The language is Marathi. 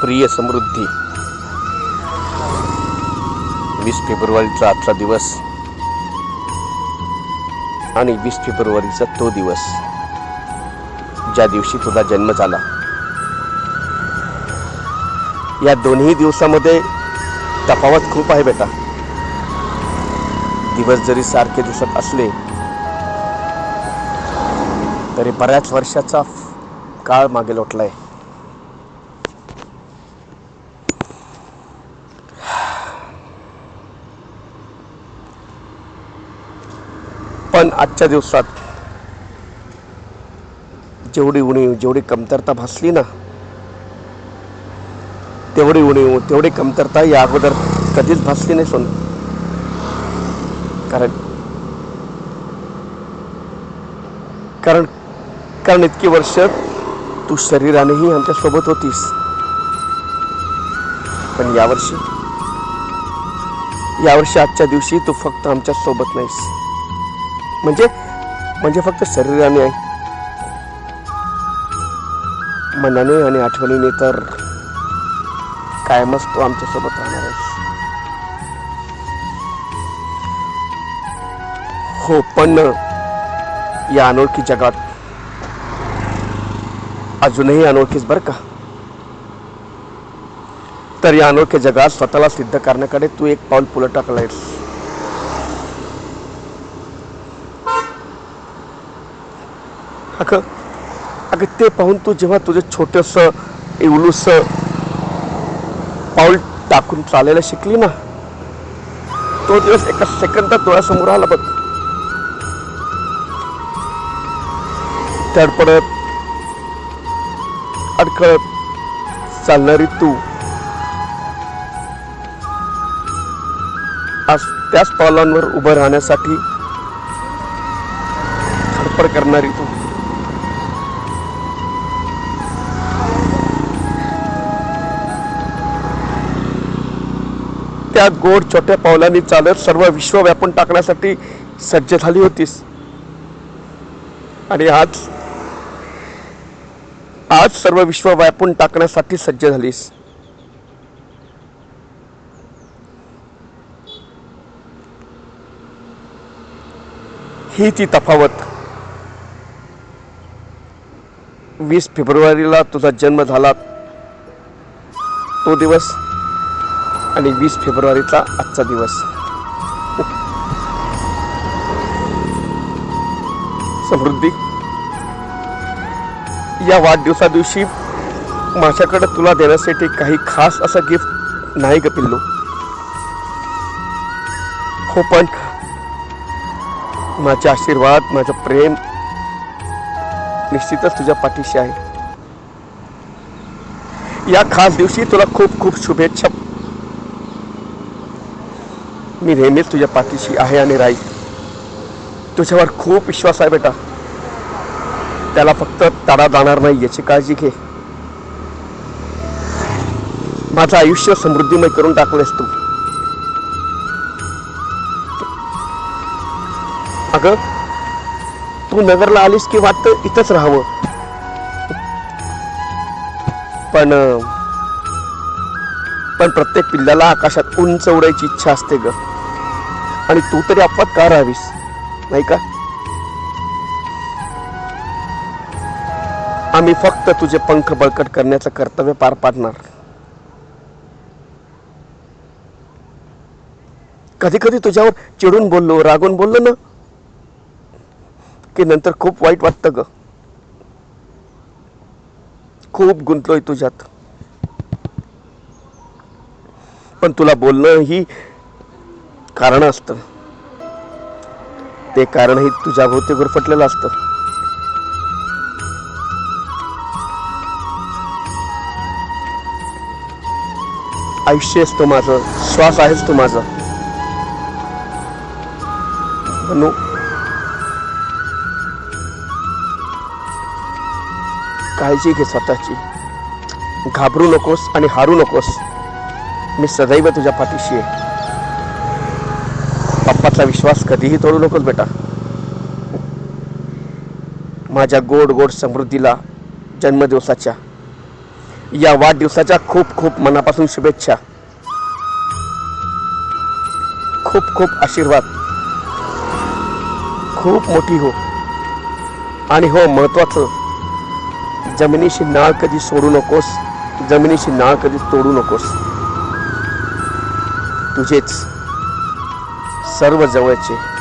प्रिय समृद्धी. वीस फेब्रुवारीचा आजचा दिवस आणि वीस फेब्रुवारीचा तो दिवस. ज्या दिवशी तुझा जन्म झाला. या दोन्ही दिवसामध्ये तफावत खूप आहे बेटा. दिवस जरी सारखे दिसत असले तरी बऱ्याच वर्षाचा काळ मागे लोटलाय. पण आजच्या दिवसात जेवढी उणीव जेवढी कमतरता भासली ना तेवढी उणीव तेवढी कमतरता या अगोदर कधीच भासली नाही सोन. कारण कारण कारण इतकी वर्ष तू शरीरानेही आमच्यासोबत होतीस. पण यावर्षी यावर्षी आजच्या दिवशी तू फक्त आमच्यासोबत नाहीस. म्हणजे म्हणजे फक्त शरीराने आहे मनाने आणि आठवणीने तर कायमच तो आमच्यासोबत राहणार आहे हो पण या अनोळखी जगात अजूनही अनोळखीच बरं का? तर या अनोळख्या जगात स्वतःला सिद्ध करण्याकडे तू एक पाऊल पुलं टाकलायस. अगं अगं ते पाहून तू जेव्हा तुझं छोटस इवलूस पाऊल टाकून चालायला शिकली ना तो दिवस एका सेकंदात डोळ्यासमोर आला बघ. तडपडत अडखळत चालणारी तू. आज त्याच पावलांवर उभं राहण्यासाठी धडपड करणारी तू. त्या गोड छोट्या पावलांनी चालत सर्व विश्व व्यापून टाकण्यासाठी सज्ज झाली होतीस. आणि आज आज सर्व विश्व व्यापून टाकण्यासाठी सज्ज झालीस. ही ती तफावत. वीस फेब्रुवारीला तुझा जन्म झाला. तो दिवस आणि वीस फेब्रुवारीचा आजचा दिवस. समृद्धी. या वाढदिवसा दिवशी माझ्याकडे तुला देण्यासाठी काही खास असं गिफ्ट नाही ग पिल्लू. हो पण माझे आशीर्वाद माझं प्रेम निश्चितच तुझ्या पाठीशी आहे. या खास दिवशी तुला खूप खूप शुभेच्छा. मी नेहमीच तुझ्या पाठीशी आहे आणि राहील तुझ्यावर खूप विश्वास आहे बेटा। त्याला फक्त तडा जाणार नाही याची काळजी घे। माझं आयुष्य समृद्धीमय करून टाकलेस तू। अगं तू नगरला आलीस की वाटतं इथंच राहावं। पण पण प्रत्येक पिल्ल्याला आकाशात उंच उडायची इच्छा असते ग. आणि तू तरी अपवाद का राहावीस? नाही का? आम्ही फक्त तुझे पंख बळकट करण्याचं कर्तव्य पार पाडणार. कधी कधी तुझ्यावर चिडून बोललो रागून बोललो ना की नंतर खूप वाईट वाटतं ग. खूप गुंतलोय तुझ्यात. पण तुला बोलणं ही कारण असतं. ते कारणही तुझ्या भोवती गुरफटलेलं असतं. आयुष्य असतो तो माझं श्वास आहेच तो माझा. म्हणू काळजी घे स्वतःची. घाबरू नकोस आणि हारू नकोस. मी सदैव तुझ्या पाठीशी आहे. पप्पातला विश्वास कधीही तोडू नकोस बेटा. माझ्या गोड गोड समृद्धीला जन्मदिवसाच्या या वाढदिवसाच्या खूप खूप मनापासून शुभेच्छा. खूप खूप आशीर्वाद. खूप मोठी हो. आणि हो महत्वाचं जमिनीशी नाळ कधी सोडू नकोस जमिनीशी नाळ कधी तोडू नकोस. तुझेच सर्व जवळचे.